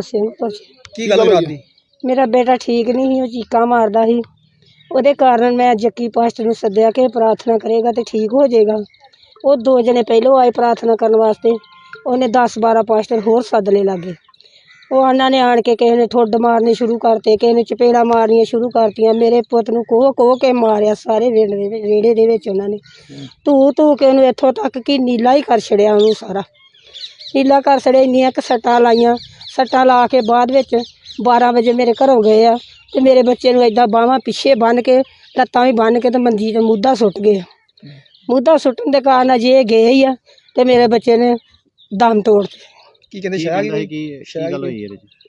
ਸਿੰਘਪੁਰ ਚ। ਕੀ ਗੱਲ ਹੋਈ? ਰਾਤ ਦੀ ਮੇਰਾ ਬੇਟਾ ਠੀਕ ਨਹੀਂ ਸੀ ਉਹ ਚੀਕਾਂ ਮਾਰਦਾ ਸੀ। ਉਹਦੇ ਕਾਰਨ ਮੈਂ ਜੱਕੀ ਪਾਸਟਰ ਨੂੰ ਸੱਦਿਆ ਕਿ ਪ੍ਰਾਰਥਨਾ ਕਰੇਗਾ ਤੇ ਠੀਕ ਹੋ ਜਾਏਗਾ। ਉਹ ਦੋ ਜਣੇ ਪਹਿਲੋਂ ਆਏ ਪ੍ਰਾਰਥਨਾ ਕਰਨ ਵਾਸਤੇ। ਉਹਨੇ 10 12 ਪਾਸਟਰ ਹੋਰ ਸੱਦ ਲਏ ਲਾਗੇ। ਉਹ ਉਹਨਾਂ ਨੇ ਆਣ ਕੇ ਕਿਸੇ ਨੇ ਠੁੱਡ ਮਾਰਨੇ ਸ਼ੁਰੂ ਕਰਤੇ ਕਿਸੇ ਨੇ ਚਪੇੜਾ ਮਾਰਨੀਆਂ ਸ਼ੁਰੂ ਕਰਤੀਆਂ। ਮੇਰੇ ਪੁੱਤ ਨੂੰ ਕੋਹ ਕੋਹ ਕੇ ਮਾਰਿਆ ਸਾਰੇ ਵਿਹੜੇ ਦੇ ਵਿੱਚ ਵਿਹੜੇ ਦੇ ਵਿੱਚ ਉਹਨਾਂ ਨੇ। ਧੂ ਧੂ ਕੇ ਉਹਨੂੰ ਇੱਥੋਂ ਤੱਕ ਕਿ ਨੀਲਾ ਹੀ ਕਰ ਛੜਿਆ ਉਹਨੂੰ ਸਾਰਾ। ਨੀਲਾ ਕਰ ਛੜਿਆ ਇੰਨੀਆਂ ਕੁ ਸੱਟਾਂ ਲਾਈਆਂ। ਸੱਟਾਂ ਲਾ ਕੇ ਬਾਅਦ ਵਿੱਚ 12 ਵਜੇ ਮੇਰੇ ਘਰੋਂ ਗਏ ਆ ਤੇ ਮੇਰੇ ਬੱਚੇ ਨੂੰ ਏਦਾਂ ਬਾਹਾਂ ਪਿੱਛੇ ਬੰਨ ਕੇ ਲੱਤਾਂ ਵੀ ਬੰਨ ਕੇ ਤੇ ਮੰਜੀ ਤੇ ਮੁੱਦਾ ਸੁੱਟ ਗਏ। ਮੁੱਦਾ ਸੁੱਟਣ ਦੇ ਕਾਰਨ ਅਜੇ ਇਹ ਗਏ ਹੀ ਆ ਤੇ ਮੇਰੇ ਬੱਚੇ ਨੇ ਦਮ ਤੋੜ ਦਿੱਤੇ। ਕੀ ਕਹਿੰਦੇ ਸ਼ਾਹ ਕੀ ਗੱਲ ਹੋਈ ਇਹਦੇ ਚ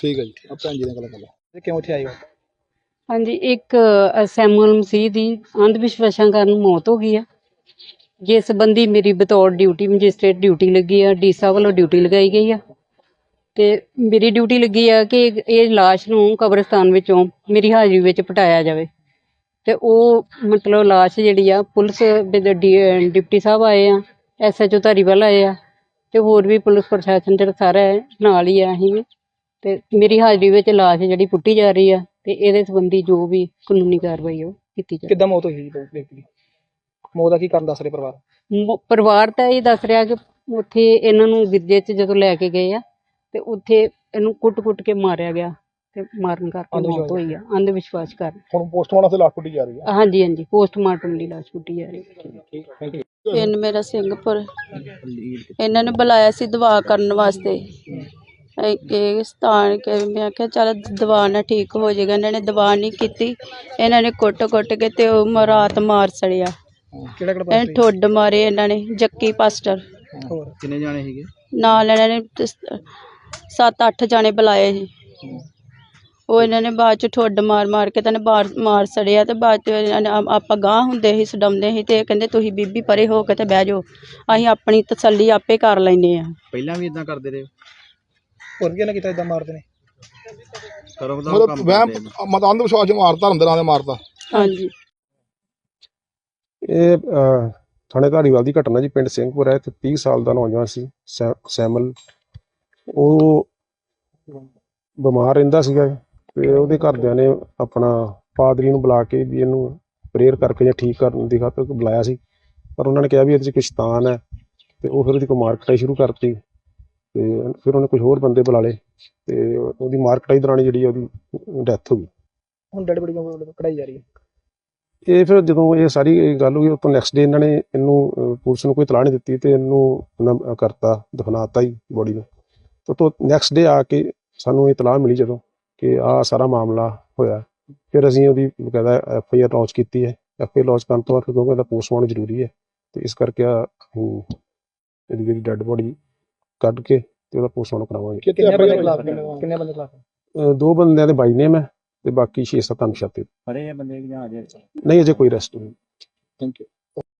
ਠੀਕ ਹੈ ਜੀ। ਆ ਭੈਣ ਜੀ ਨਾਲ ਗੱਲ ਕਰ ਲਓ। ਤੇ ਕਿਉਂ ਇੱਥੇ ਆਏ ਹੋ? ਹਾਂਜੀ ਇੱਕ ਅ, ਸੈਮੂਅਲ ਮਸੀਹ ਦੀ ਅੰਧ ਵਿਸ਼ਵਾਸਾਂ ਕਾਰਨ ਮੌਤ ਹੋ ਗਈ ਆ। ਜਿਸ ਸੰਬੰਧੀ ਮੇਰੀ ਬਤੌਰ ਡਿਊਟੀ ਮੈਜਿਸਟ੍ਰੇਟ ਡਿਊਟੀ ਲੱਗੀ ਆ ਡੀ ਸਾਹਿਬ ਵੱਲੋਂ ਡਿਊਟੀ ਲਗਾਈ ਗਈ ਆ। ਤੇ ਮੇਰੀ ਡਿਊਟੀ ਲੱਗੀ ਆ ਕਿ ਇਹ ਲਾਸ਼ ਨੂੰ ਕਬਰਸਤਾਨ ਵਿੱਚੋਂ ਮੇਰੀ ਹਾਜ਼ਰੀ ਵਿੱਚ ਪਟਾਇਆ ਜਾਵੇ। ਤੇ ਉਹ ਮਤਲਬ ਲਾਸ਼ ਜਿਹੜੀ ਆ ਪੁਲਿਸ ਦੇ ਡੀ- ਡਿਪਟੀ ਸਾਹਿਬ ਆਏ ਆ ਐਸਐਚਓ ਧਾਰੀਵਾਲ ਆਏ ਆ। ਤੇ ਹੋਰ ਵੀ ਪੁਲਿਸ ਪ੍ਰਸ਼ਾਸਨ ਜਿਹੜਾ ਸਾਰਾ ਹੈ, ਨਾਲ ਹੀ ਆ ਅਸੀਂ। ਵੀ ਤੇ ਮੇਰੀ ਹਾਜ਼ਰੀ ਵਿੱਚ ਲਾਸ਼ ਜਿਹੜੀ ਪੁੱਟੀ ਜਾ ਰਹੀ ਆ ਤੇ ਇਹਦੇ ਸੰਬੰਧੀ ਜੋ ਵੀ ਕਾਨੂੰਨੀ ਕਾਰਵਾਈ ਉਹ ਕੀਤੀ ਜਾਵੇ ਕਿੱਦਾਂ ਮੌਤ ਹੋਈ ਜੀ ਵਿਅਕਤੀ ਦੀ? ਮੌਤ ਦਾ ਕੀ ਕਾਰਨ ਦੱਸ ਰਹੇ ਪਰਿਵਾਰ? ਮ- ਪਰਿਵਾਰ ਤਾਂ ਇਹ ਦੱਸ ਰਿਹਾ ਕਿ ਉੱਥੇ ਇਹਨਾਂ ਨੂੰ ਗਿਰਜੇ 'ਚ ਜਦੋਂ ਲੈ ਕੇ ਗਏ ਆ ਤੇ ਉੱਥੇ ਇਹਨੂੰ ਕੁੱਟ-ਕੁੱਟ ਕੇ ਮਾਰਿਆ ਗਿਆ ਤੇ ਮਾਰਨ ਕਰਕੇ ਮੌਤ। ਹੋਈ ਆ ਅੰਧ ਵਿਸ਼ਵਾਸ ਕਾਰਨ। ਹੁਣ ਪੋਸਟਮਾਰਟਮ ਤੇ ਲਾਸ਼ ਪੁੱਟੀ ਜਾ ਰਹੀ ਹੈ ਹਾਂਜੀ ਹਾਂਜੀ ਪੋਸਟਮਾਰਟਮ ਦੀ ਲਾਸ਼ ਪੁੱਟੀ ਜਾ ਰਹੀ ਹੈ ਪਿੰਡ ਮੇਰਾ ਸਿੰਘਪੁਰ। ਇਹਨਾਂ ਨੇ ਬੁਲਾਇਆ ਸੀ ਦਵਾ ਕਰਨ ਵਾਸਤੇ। ਇਹ ਕੇ ਮੈਂ ਕਿਹਾ ਚੱਲ ਦਵਾ ਨਾਲ ਠੀਕ ਹੋ ਜਾਏਗਾ। ਇਹਨਾਂ ਨੇ ਦਵਾ ਨਹੀਂ ਕੀਤੀ। ਇਹਨਾਂ ਨੇ ਕੁੱਟ-ਕੁੱਟ ਕੇ ਤੇ ਉਹ ਮ- ਰਾਤ ਮਾਰ ਸੜਿਆ। ਕਿਹੜਾ ਕਿਹੜਾ ਇਹ ਠੁੱਡ ਮਾਰੇ ਇਹਨਾਂ ਨੇ ਜੱਕੀ ਪਾਸਟਰ। ਹੋਰ? ਕਿੰਨੇ ਜਾਣੇ ਸੀਗੇ? ਨਾਲ ਇਹਨਾਂ ਨੇ 7-8 ਜਾਣੇ ਬੁਲਾਏ ਸੀ। ਉਹ ਇਹਨਾਂ ਨੇ ਬਾਅਦ ਚ ਠੁੱਡ ਮਾਰ ਮਾਰ ਕੇ ਤਾਂ ਮਾਰ ਮਾਰ ਸੜਿਆ ਤੇ ਬਾਅਦ ਚ ਇਹਨਾਂ ਨੇ ਆ- ਆਪਾਂ ਗਾਂਹ ਹੁੰਦੇ ਸੀ ਸਡਮਦੇ ਸੀ ਤੇ ਇਹ ਕਹਿੰਦੇ ਤੁਸੀਂ ਬੀਬੀ ਪਰੇ ਹੋ ਕੇ ਤੇ ਬਹਿ ਜਾਓ। ਅਸੀਂ ਆਪਣੀ ਤਸੱਲੀ ਆਪੇ ਕਰ ਲੈਨੇ ਆ ਪਹਿਲਾਂ ਵੀ ਇਦਾਂ ਕਰਦੇ ਰਹੇ? ਹੋਰ ਕਿਹਨੇ ਕੀਤਾ ਇਦਾਂ ਮਾਰਦੇ ਨੇ? ਦਾ ਮਤਲਬ ਕੰਮ ਵਹਿਮ। ਮਤ ਅੰਧ ਵਿਸ਼ਵਾਸ ਚ ਮਾਰਤਾ ਧਰਮ ਦੇ ਨਾਂ ਤੇ ਮਾਰਤਾ। ਹਾਂਜੀ। ਇਹ ਅਹ, ਥਾਣੇ ਧਾਰੀਵਾਲ ਦੀ ਘਟਨਾ ਜੀ ਪਿੰਡ ਸਿੰਘਪੁਰ ਹੈ ਤੇ 30 ਸਾਲ ਦਾ ਨੌਜਵਾਨ ਸੀ ਸੈ- ਸੈਮਲ। ਉਹ ਬਿਮਾਰ ਰਹਿੰਦਾ ਸੀਗਾ ਤੇ ਉਹਦੇ ਘਰਦਿਆਂ ਨੇ ਆਪਣਾ ਪਾਦਰੀ ਨੂੰ ਬੁਲਾ ਕੇ ਵੀ ਇਹਨੂੰ ਪ੍ਰੇਅਰ ਕਰਕੇ ਜਾਂ ਠੀਕ ਕਰਨ ਦੀ ਖਾਤਰ ਬੁਲਾਇਆ ਸੀ। ਪਰ ਉਹਨਾਂ ਨੇ ਕਿਹਾ ਵੀ ਇਹਦੇ 'ਚ ਕੁਛ ਸ਼ੈਤਾਨ ਹੈ ਤੇ ਉਹ ਫਿਰ ਉਹਦੀ ਕੋਈ ਮਾਰ ਕਟਾਈ ਸ਼ੁਰੂ ਕਰਤੀ। ਤੇ ਫਿਰ ਉਹਨੇ ਕੁਝ ਹੋਰ ਬੰਦੇ ਬੁਲਾ ਲਏ ਤੇ ਉਹਦੀ ਮਾਰ ਕਟਾਈ ਦੌਰਾਨ ਜਿਹੜੀ ਉਹਦੀ ਡੈਥ ਹੋ ਗਈ। ਹੁਣ ਡੈਡ ਬੜੀ ਕਢਾਈ ਜਾ ਰਹੀ ਹੈ? ਇਹ ਫਿਰ ਜਦੋਂ ਇਹ ਸਾਰੀ ਗੱਲ ਹੋਈ ਉਹ ਤੋਂ ਨੈਕਸਟ ਡੇ ਇਹਨਾਂ ਨੇ ਇਹਨੂੰ ਪੁਲਿਸ ਨੂੰ ਕੋਈ ਤਲਾਹ ਨਹੀਂ ਦਿੱਤੀ ਤੇ ਇਹਨੂੰ ਕਰਤਾ ਦਫਨਾਤਾ ਹੀ ਬੋਡੀ ਨੂੰ। ਤੇ ਤੋਂ ਨੈਕਸਟ ਡੇ ਆ ਕੇ ਸਾਨੂੰ ਇਹ ਤਲਾਹ ਮਿਲੀ ਜਦੋਂ ਕਿ ਆਹ ਸਾਰਾ ਮਾਮਲਾ ਹੋਇਆ। ਫਿਰ ਅਸੀਂ ਉਹਦੀ ਬਕਾਇਦਾ ਐਫ ਆਈ ਆਰ ਲਾਂਚ ਕੀਤੀ ਹੈ। ਐਫ ਆਈ ਲਾਂਚ ਕਰਨ ਤੋਂ ਬਾਅਦ ਕਿਉਂਕਿ ਇਹਦਾ ਪੋਸਟਮਾਰਟਮ ਜ਼ਰੂਰੀ ਹੈ ਤੇ ਇਸ ਕਰਕੇ ਆ ਇਹਦੀ ਜਿਹੜੀ ਡੈੱਡ ਬੋਡੀ ਕੱਢ ਕੇ ਤੇ ਉਹਦਾ ਪੋਸਟਮਾਰਟਮ ਕਰਾਵਾਂਗੇ। ਕਿਤੇ ਕਿੰਨੇ ਬੰਦੇ ਖਿਲਾਫ ਕਿੰਨੇ ਬੰਦੇ ਖਿਲਾਫ ਅਹ, ਦੋ ਬੰਦਿਆਂ ਦੇ ਬਾਈ ਨੇਮ ਹੈ ਤੇ ਬਾਕੀ 6-7 ਅਨਸ਼ਾਤੇ ਫੜੇ ਆ ਬੰਦੇ ਜਾਂ ਅਜੇ? ਨਹੀਂ ਅਜੇ ਕੋਈ ਅਰੈਸਟ ਨਹੀਂ। Thank you